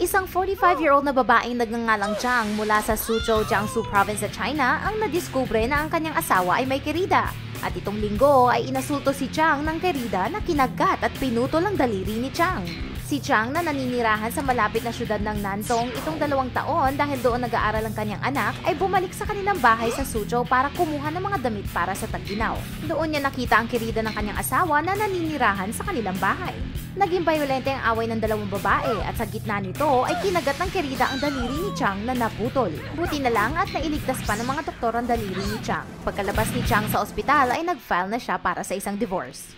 Isang 45-year-old na babaeng nagngangalang Jiang mula sa Suzhou, Jiangsu Province sa China ang nadiskubre na ang kanyang asawa ay may kerida. At itong linggo ay inasulto si Jiang ng kerida na kinagat at pinutol ang daliri ni Jiang. Si Chang na naninirahan sa malapit na syudad ng Nantong itong dalawang taon dahil doon nag-aaral ang kanyang anak ay bumalik sa kanilang bahay sa Suzhou para kumuha ng mga damit para sa taginaw. Doon niya nakita ang kirida ng kanyang asawa na naninirahan sa kanilang bahay. Naging bayolente ang away ng dalawang babae at sa gitna nito ay kinagat ng kirida ang daliri ni Chang na naputol. Buti na lang at nailigtas pa ng mga doktor ang daliri ni Chang. Pagkalabas ni Chang sa ospital ay nag-file na siya para sa isang divorce.